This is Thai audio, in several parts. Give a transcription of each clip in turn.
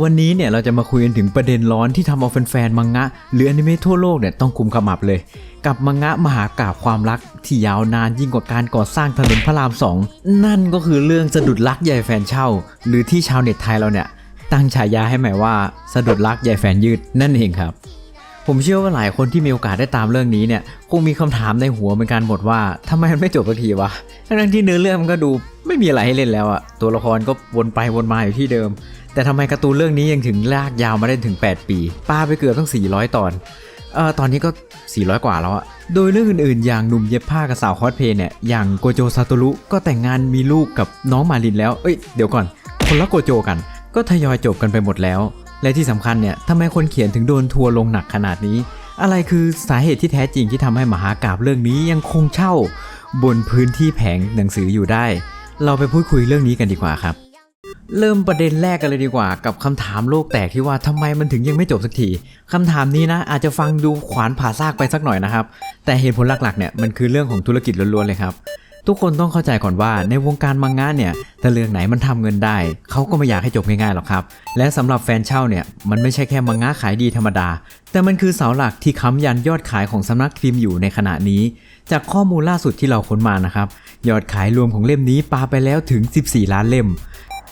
วันนี้เนี่ยเราจะมาคุยกันถึงประเด็นร้อนที่ทำเอาแฟนๆมังงะ หรืออนิเมะทั่วโลกเนี่ยต้องคุมขมับเลย กับมังงะมหากาบความรักที่ยาวนานยิ่งกว่าการก่อสร้างถนนพระรามสองนั่นก็คือเรื่องสะดุดรักใหญ่แฟนเช่า หรือที่ชาวเน็ตไทยเราเนี่ยตั้งฉายาให้หมายว่าสะดุดรักใหญ่แฟนยืดนั่นเองครับ ผมเชื่อว่าหลายคนที่มีโอกาสได้ตามเรื่องนี้เนี่ยคงมีคำถามในหัวเหมือนกันหมดว่าทำไมมันไม่จบสักทีวะทั้งที่เนื้อเรื่องมันก็ดูไม่มีอะไรให้เล่นแล้วอะตัวละครก็วนไปวนมาอยู่ที่เดิม แต่ทำไมการ์ตูนเรื่องนี้ยังถึงลากยาวมาได้ถึง 8 ปีป้าไปเกือบตั้ง 400 ตอนเออตอนนี้ก็ 400 กว่าแล้วอะโดยเรื่องอื่นๆ อย่างหนุ่มเย็บผ้ากับสาวคอสเพย์เนี่ยอย่างโกโจซาโตรุก็แต่งงานมีลูกกับน้องมารินแล้วเอ้ยเดี๋ยวก่อน คนละโกโจกัน ก็ทยอยจบกันไปหมดแล้ว และที่สำคัญเนี่ยทำไมคนเขียนถึงโดนทัวร์ลงหนักขนาดนี้ อะไรคือสาเหตุที่แท้จริงที่ทำให้มหากราบเรื่องนี้ยังคงเช่า บนพื้นที่แผงหนังสืออยู่ได้ เราไปพูดคุยเรื่องนี้กันดีกว่าครับ เริ่มประเด็นแรกกันเลยดีกว่า กับคำถามโลกแตกที่ว่าทำไมมันถึงยังไม่จบสักทีคำถามนี้นะ อาจจะฟังดูขวานผ่าซากไปสักหน่อยนะครับ แต่เหตุผลหลักๆเนี่ยมันคือเรื่องของธุรกิจล้วนๆเลยครับ ทุกคนต้องเข้าใจก่อนว่าในวงการมังงะเนี่ยถ้าเรื่องไหนมันทำเงินได้ เขาก็ไม่อยากให้จบง่ายๆหรอกครับ และสำหรับแฟนเช่าเนี่ยมันไม่ใช่แค่มังงะขายดีธรรมดา แต่มันคือเสาหลักที่ค้ำยันยอดขายของสำนักพิมพ์อยู่ในขณะนี้ จากข้อมูลล่าสุดที่เราค้นมานะครับยอดขายรวมของเล่มนี้ปาไปแล้วถึง 14 ล้านเล่ม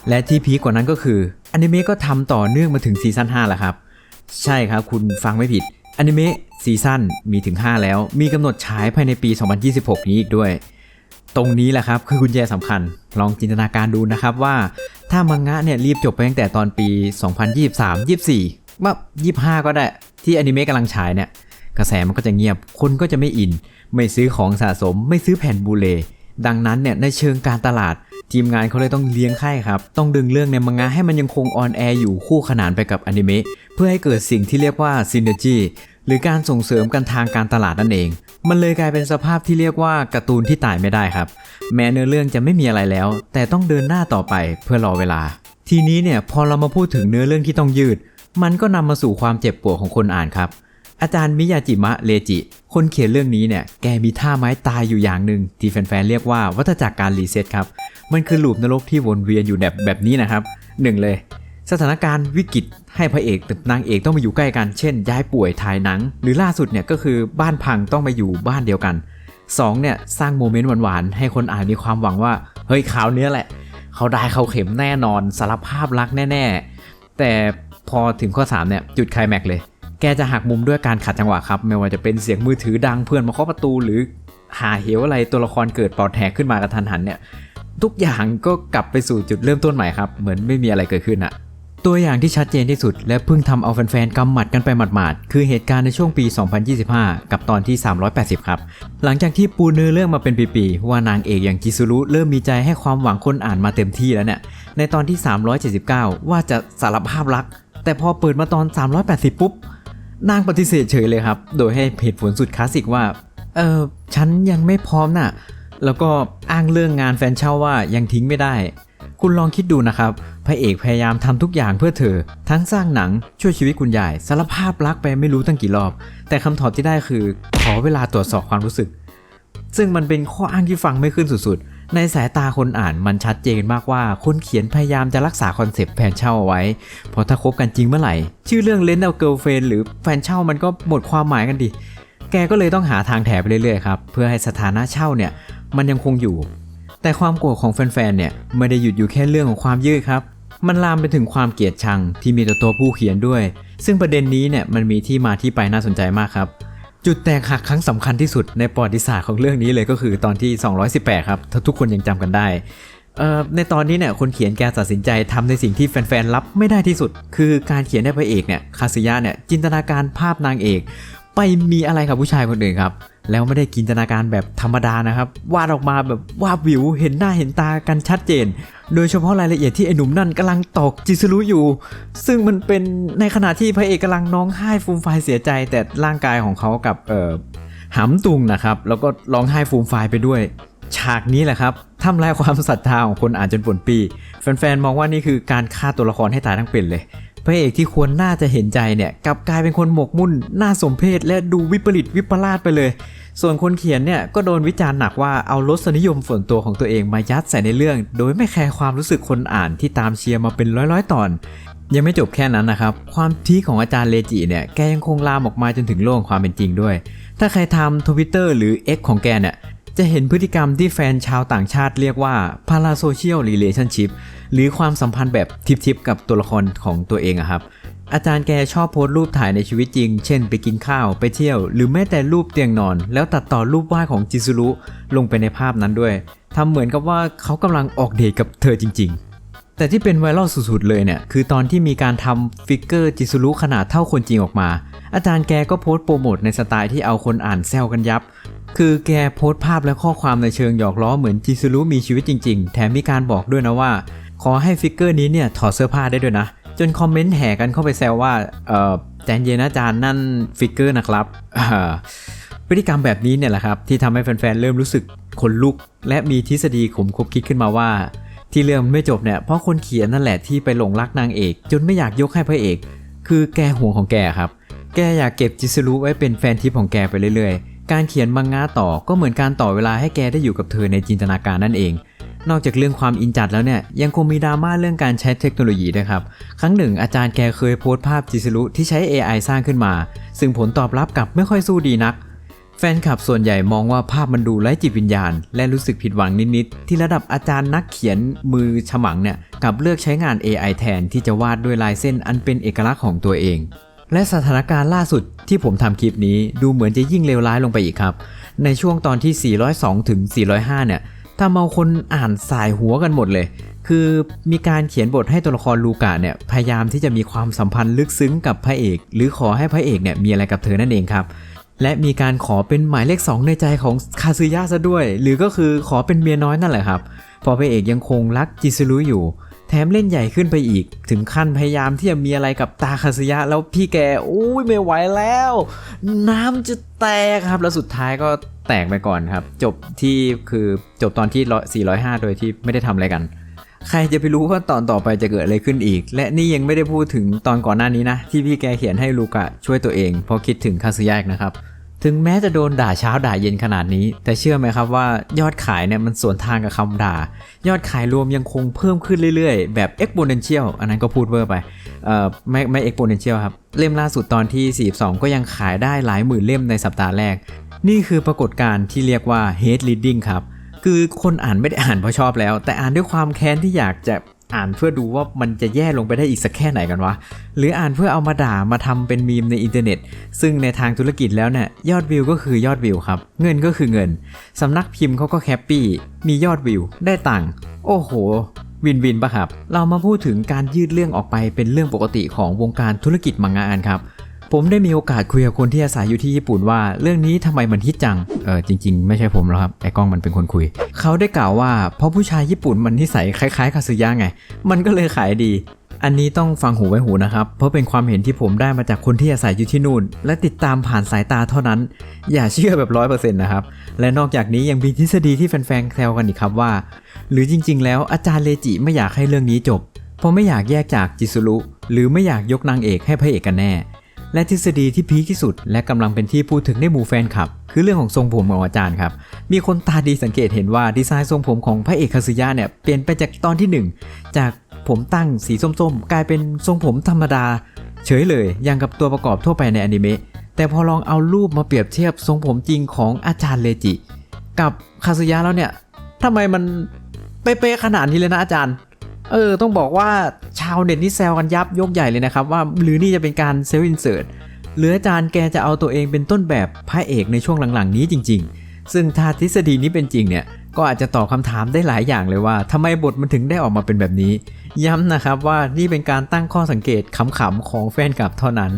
และที่พีกว่านั้นก็คืออนิเมะก็ทำต่อเนื่องมาถึงซีซั่น5แล้วครับใช่ครับคุณฟังไม่ผิดอนิเมะซีซั่นมีถึง 5 แล้ว มีกำหนดฉายภายในปี 2026 นี้อีกด้วย ตรงนี้แหละครับคือกุญแจสำคัญ ลองจินตนาการดูนะครับว่าถ้ามังงะเนี่ยรีบจบไปตั้งแต่ตอนปี 2023 24ว่า25 ก็ได้ ที่อนิเมะกำลังฉายเนี่ยกระแสมันก็จะเงียบ คนก็จะไม่อิน ไม่ซื้อของสะสม ไม่ซื้อแผ่นบูเล ดังนั้นเนี่ยในเชิงการตลาด ทีมงานเขาเลยต้องเลี้ยงไข่ครับ ต้องดึงเรื่องในมังงะให้มันยังคงออนแอร์อยู่คู่ขนานไปกับอนิเมะเพื่อให้เกิดสิ่งที่เรียกว่าซินเนจี รือการส่งเสริมกันทางการตลาดนั่นเอง มันเลยกลายเป็นสภาพที่เรียกว่าการ์ตูนที่ตายไม่ได้ครับ แม้เนื้อเรื่องจะไม่มีอะไรแล้ว แต่ต้องเดินหน้าต่อไปเพื่อรอเวลา ทีนี้เนี่ยพอเรามาพูดถึงเนื้อเรื่องที่ต้องยืด มันก็นำมาสู่ความเจ็บปวดของคนอ่านครับ อาจารย์มิยาจิมะเลจิ คนเขียนเรื่องนี้เนี่ยแกมีท่าไม้ตายอยู่อย่างหนึ่งที่แฟนๆเรียกว่าวัฏจักรการรีเซ็ตครับมันคือลูปนรกที่วนเวียนอยู่แบบแบบนี้นะครับหนึ่งเลย สถานการณ์วิกฤตให้พระเอกกับนางเอกต้องมาอยู่ใกล้กัน เช่น ย้ายป่วยถ่ายหนัง หรือล่าสุดเนี่ยก็คือบ้านพังต้องมาอยู่บ้านเดียวกัน 2เนี่ยสร้างโมเมนต์หวานๆให้คนอ่านมีความหวังว่า เฮ้ยข่าวเนี้ยแหละ เขาได้เขาเข็มแน่นอนสารภาพรักแน่ๆ แต่พอถึงข้อ3เนี่ยจุดไคลแม็กเลย แกจะหักมุมด้วยการขัดจังหวะครับ ไม่ว่าจะเป็นเสียงมือถือดังเพื่อนมาเคาะประตูหรือหาเหวอะไรตัวละครเกิดปอดแหกขึ้นมากระทันหันเนี่ยทุกอย่างก็กลับไปสู่จุดเริ่มต้นใหม่ครับ เหมือนไม่มีอะไรเกิดขึ้นอะ ตัวอย่างที่ชัดเจนที่สุดและเพิ่งทำเอาแฟนๆกำหมัดกันไปหมาดๆ คือเหตุการณ์ในช่วงปี 2025 กับตอนที่ 380 ครับ หลังจากที่ปูเนื้อเรื่องมาเป็นปีๆ ว่านางเอกอย่างจิซุรุเริ่มมีใจให้ความหวังคนอ่านมาเต็มที่แล้วเนี่ย ในตอนที่ 379 ว่าจะสารภาพรัก แต่พอเปิดมาตอน 380 ปุ๊บ นางปฏิเสธเฉยเลยครับ โดยให้เหตุผลสุดคลาสสิกว่า เออฉันยังไม่พร้อมน่ะ แล้วก็อ้างเรื่องงานแฟนเช่าว่ายังทิ้งไม่ได้ คุณลองคิดดูนะครับ พระเอกพยายามทำทุกอย่างเพื่อเธอ ทั้งสร้างหนังช่วยชีวิตคุณยายสารภาพรักไปไม่รู้ตั้งกี่รอบ แต่คำตอบที่ได้คือขอเวลาตรวจสอบความรู้สึก ซึ่งมันเป็นข้ออ้างที่ฟังไม่ขึ้นสุดๆ ในสายตาคนอ่านมันชัดเจนมากว่าคนเขียนพยายามจะรักษาคอนเซปต์แฟนเช่าเอาไว้ เพราะถ้าคบกันจริงเมื่อไหร่ ชื่อเรื่องเลนเอาเกิลเฟนหรือแฟนเช่ามันก็หมดความหมายกันดิแกก็เลยต้องหาทางแถไปเรื่อยๆครับเพื่อให้สถานะเช่าเนี่ยมันยังคงอยู่ แต่ความโกรธของแฟนๆ เนี่ยไม่ได้หยุดอยู่แค่เรื่องของความยืดครับ มันลามไปถึงความเกลียดชังที่มีต่อตัวผู้เขียนด้วย ซึ่งประเด็นนี้เนี่ยมันมีที่มาที่ไปน่าสนใจมากครับ จุดแตกหักครั้งสำคัญที่สุดในประวัติศาสตร์ของเรื่องนี้เลยก็คือตอนที่ 218 ครับ ถ้าทุกคนยังจำกันได้เอ่อในตอนนี้เนี่ยคนเขียนแกตัดสินใจทำในสิ่งที่แฟนๆ รับไม่ได้ที่สุด คือการเขียนให้พระเอกเนี่ยคาซึยะเนี่ยจินตนาการภาพนางเอก ไปมีอะไรกับผู้ชายคนอื่นครับ แล้วไม่ได้จินตนาการแบบธรรมดานะครับ วาดออกมาแบบวาบวิวเห็นหน้าเห็นตากันชัดเจน โดยเฉพาะรายละเอียดที่ไอ้หนุ่มนั่นกำลังตอกจิซุรุอยู่ ซึ่งมันเป็นในขณะที่พระเอกกำลังน้องไห้ฟูมไฟเสียใจ แต่ร่างกายของเขากับเอ่อหำตุงนะครับ แล้วก็ร้องไห้ฟูมไฟไปด้วย ฉากนี้แหละครับทำลายความศรัทธาของคนอ่านจนปนปี แฟนๆมองว่านี่คือการฆ่าตัวละครให้ตายทั้งเป็นเลย พระเอกที่ควรน่าจะเห็นใจเนี่ยกลับกลายเป็นคนหมกมุ่นน่าสมเพชและดูวิปริตวิปลาสไปเลย ส่วนคนเขียนเนี่ยก็โดนวิจารณ์หนักว่าเอารสนิยมส่วนตัวของตัวเองมายัดใส่ในเรื่อง โดยไม่แคร์ความรู้สึกคนอ่านที่ตามเชียร์มาเป็นร้อยๆ ตอน ยังไม่จบแค่นั้นนะครับ ความพีของอาจารย์เลจิเนี่ยแกยังคงลามออกมาจนถึงโลกความเป็นจริงด้วย ถ้าใครทำทวิตเตอร์หรือ X ของแกเนี่ย จะเห็นพฤติกรรมที่แฟนชาวต่างชาติเรียกว่า parasocial relationship หรือความสัมพันธ์แบบทิปๆกับตัวละครของตัวเองอะครับอาจารย์แกชอบโพสต์รูปถ่ายในชีวิตจริง เช่น ไปกินข้าว ไปเที่ยว หรือแม้แต่รูปเตียงนอน แล้วตัดต่อรูปวาดของจิซุรุลงไปในภาพนั้นด้วย ทำเหมือนกับว่าเขากำลังออกเดทกับเธอจริง ๆ แต่ที่เป็นไวรัลสุดๆเลยเนี่ย คือตอนที่มีการทำฟิกเกอร์จิซุรุขนาดเท่าคนจริงออกมา อาจารย์แกก็โพสต์โปรโมทในสไตล์ที่เอาคนอ่านแซวกันยับ คือแกโพสต์ภาพและข้อความในเชิงหยอกล้อเหมือนจิซุรุมีชีวิตจริงๆ แถมมีการบอกด้วยนะว่า ขอให้ฟิกเกอร์นี้เนี่ยถอดเสื้อผ้าได้ด้วยนะ จนคอมเมนต์แห่กันเข้าไปแซวว่าเออแจนเย็นอาจารย์นั่นฟิกเกอร์นะครับพฤติกรรมแบบนี้เนี่ยแหละครับที่ทำให้แฟนๆเริ่มรู้สึกขนลุก และมีทฤษฎีขมคบคิดขึ้นมาว่า ที่เรื่องไม่จบเนี่ยเพราะคนเขียนนั่นแหละที่ไปหลงรักนางเอก จนไม่อยากยกให้พระเอก คือแกห่วงของแกครับ แกอยากเก็บจิสรุไว้เป็นแฟนทิปของแกไปเรื่อยๆ การเขียนมังงะต่อก็เหมือนการต่อเวลาให้แกได้อยู่กับเธอในจินตนาการนั่นเอง นอกจากเรื่องความอินจัดแล้วเนี่ยยังคงมีดราม่าเรื่องการใช้เทคโนโลยีด้วยครับครั้งหนึ่งอาจารย์แกเคยโพสต์ภาพจิสรุที่ใช้ AI สร้างขึ้นมา ซึ่งผลตอบรับกลับไม่ค่อยสู้ดีนัก แฟนคลับส่วนใหญ่มองว่าภาพมันดูไร้จิตวิญญาณ และรู้สึกผิดหวังนิดๆ ที่ระดับอาจารย์นักเขียนมือฉมังเนี่ยกลับเลือกใช้งาน AI แทนที่จะวาดด้วยลายเส้นอันเป็นเอกลักษณ์ของตัวเอง และสถานการณ์ล่าสุดที่ผมทำคลิปนี้ดูเหมือนจะยิ่งเลวร้ายลงไปอีกครับ ในช่วงตอนที่ 402 ถึง 405 เนี่ยทำเอาคนอ่านสายหัวกันหมดเลย คือมีการเขียนบทให้ตัวละครลูกาเนี่ยพยายามที่จะมีความสัมพันธ์ลึกซึ้งกับพระเอก หรือขอให้พระเอกเนี่ยมีอะไรกับเธอนั่นเองครับ และมีการขอเป็นหมายเลข 2 ในใจของคาซึยะซะด้วย หรือก็คือขอเป็นเมียน้อยนั่นแหละครับพอพระเอกยังคงรักจิซุรุอยู่ แถมเล่นใหญ่ขึ้นไปอีก ถึงขั้นพยายามที่จะมีอะไรกับตาคาซึยะ แล้วพี่แกอุ้ยไม่ไหวแล้ว น้ำจะแตกครับ แล้วสุดท้ายก็แตกไปก่อนครับ จบที่คือจบตอนที่ 405 โดยที่ไม่ได้ทำอะไรกัน ใครจะไปรู้ว่าตอนต่อไปจะเกิดอะไรขึ้นอีก และนี่ยังไม่ได้พูดถึงตอนก่อนหน้านี้นะ ที่พี่แกเขียนให้ลูกะช่วยตัวเองเพราะคิดถึงคาซึยะอีกนะครับ ถึงแม้จะโดนด่าเช้าด่าเย็นขนาดนี้ แต่เชื่อไหมครับว่ายอดขายเนี่ยมันสวนทางกับคำด่า ยอดขายรวมยังคงเพิ่มขึ้นเรื่อยๆ แบบ exponential อันนั้นก็พูดเวอร์ไปเอ่อไม่ไม่ exponential ครับ เล่มล่าสุดตอนที่ 42 ก็ยังขายได้หลายหมื่นเล่มในสัปดาห์แรก นี่คือปรากฏการณ์ที่เรียกว่า hate reading ครับ คือคนอ่านไม่ได้อ่านเพราะชอบแล้ว แต่อ่านด้วยความแค้นที่อยากจะ อ่านเพื่อดูว่ามันจะแย่ลงไปได้อีกสักแค่ไหนกันวะ หรืออ่านเพื่อเอามาด่ามาทำเป็นมีมในอินเทอร์เน็ต ซึ่งในทางธุรกิจแล้วเนี่ยยอดวิวก็คือยอดวิวครับ เงินก็คือเงินสำนักพิมพ์เขาก็แฮปปี้ มียอดวิว ได้ตังค์ โอ้โห วินวินปะครับ เรามาพูดถึงการยืดเรื่องออกไปเป็นเรื่องปกติของวงการธุรกิจมังงานครับ ผมได้มีโอกาสคุยกับคนที่อาศัยอยู่ที่ญี่ปุ่นว่า เรื่องนี้ทำไมมันฮิตจัง เออจริง ๆ ไม่ใช่ผมหรอกครับไอ้กล้องมันเป็นคนคุย เขาได้กล่าวว่าเพราะผู้ชายญี่ปุ่นมันนิสัยคล้ายๆคาซึยะไง มันก็เลยขายดี อันนี้ต้องฟังหูไว้หูนะครับ เพราะเป็นความเห็นที่ผมได้มาจากคนที่อาศัยอยู่ที่นู่น และติดตามผ่านสายตาเท่านั้น อย่าเชื่อแบบร้อยเปอร์เซ็นต์นะครับ และนอกจากนี้ยังมีทฤษฎีที่แฟนๆแซวกันอีกครับว่า หรือจริง ๆ แล้วอาจารย์เลจิไม่อยากให้เรื่องนี้จบ เพราะไม่อยากแยกจากจิซุรุหรือไม่อยากยกนางเอกให้พระเอกกันแน่ และทฤษฎีที่พีคที่สุด และกำลังเป็นที่พูดถึงในหมู่แฟนคลับ คือเรื่องของทรงผมของอาจารย์ครับ มีคนตาดีสังเกตเห็นว่าดีไซน์ทรงผมของพระเอกคาซึยะเนี่ยเปลี่ยนไปจากตอนที่หนึ่งจากผมตั้งสีส้มๆ กลายเป็นทรงผมธรรมดา เฉยเลยอย่างกับตัวประกอบทั่วไปในอนิเมะแต่พอลองเอารูปมาเปรียบเทียบทรงผมจริงของอาจารย์เลจิ กับคาซึยะแล้วเนี่ยทำไมมันเป๊ะๆขนาดนี้เลยนะอาจารย์ เออต้องบอกว่าชาวเน็ตนี่แซวกันยับยกใหญ่เลยนะครับ ว่าหรือนี่จะเป็นการเซลล์อินเสิร์ตหรืออาจารย์แกจะเอาตัวเองเป็นต้นแบบพระเอกในช่วงหลังๆ นี้จริง ๆ ซึ่งถ้าทฤษฎีนี้เป็นจริงเนี่ยก็อาจจะตอบคำถามได้หลายอย่างเลยว่าทำไมบทมันถึงได้ออกมาเป็นแบบนี้ ย้ำนะครับว่านี่เป็นการตั้งข้อสังเกตขำๆของแฟนคลับเท่านั้น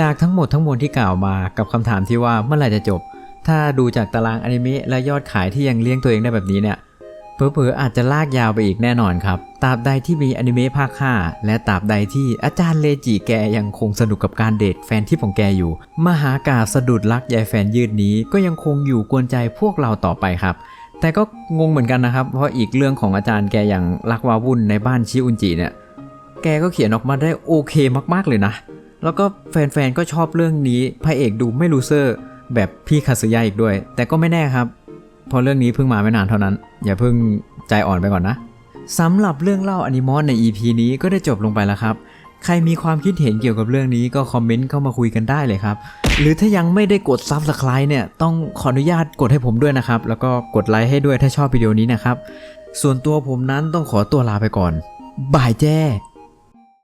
จากทั้งหมดทั้งมวลที่กล่าวมากับคำถามที่ว่าเมื่อไหร่จะจบ ถ้าดูจากตารางอนิเมะและยอดขายที่ยังเลี้ยงตัวเองได้แบบนี้เนี่ย เผลอๆอาจจะลากยาวไปอีกแน่นอนครับตราบใดที่มีอนิเมะภาค5และตราบใดที่อาจารย์เลจิแกยังคงสนุกกับการเดทแฟนที่ของแกอยู่ มหากาสะดุดรักยายแฟนยืดนี้ก็ยังคงอยู่กวนใจพวกเราต่อไปครับ แต่ก็งงเหมือนกันนะครับ เพราะอีกเรื่องของอาจารย์แกอย่างรักวาวุ่นในบ้านชิอุนจิเนี่ยแกก็เขียนออกมาได้โอเคมากๆเลยนะ แล้วก็แฟนๆก็ชอบเรื่องนี้พระเอกดูไม่ลูเซอร์แบบพี่คาสึยะอีกด้วย แต่ก็ไม่แน่ครับ เพราะเรื่องนี้เพิ่งมาไม่นานเท่านั้น อย่าเพิ่งใจอ่อนไปก่อนนะสำหรับเรื่องเล่าอนิมอนใน EP นี้ก็ได้จบลงไปแล้วครับใครมีความคิดเห็นเกี่ยวกับเรื่องนี้ก็คอมเมนต์เข้ามาคุยกันได้เลยครับ หรือถ้ายังไม่ได้กด Subscribe เนี่ยต้องขออนุญาตกดให้ผมด้วยนะครับ แล้วก็กดไลค์ให้ด้วยถ้าชอบวิดีโอนี้นะครับ ส่วนตัวผมนั้นต้องขอตัวลาไปก่อน บ่ายแจ้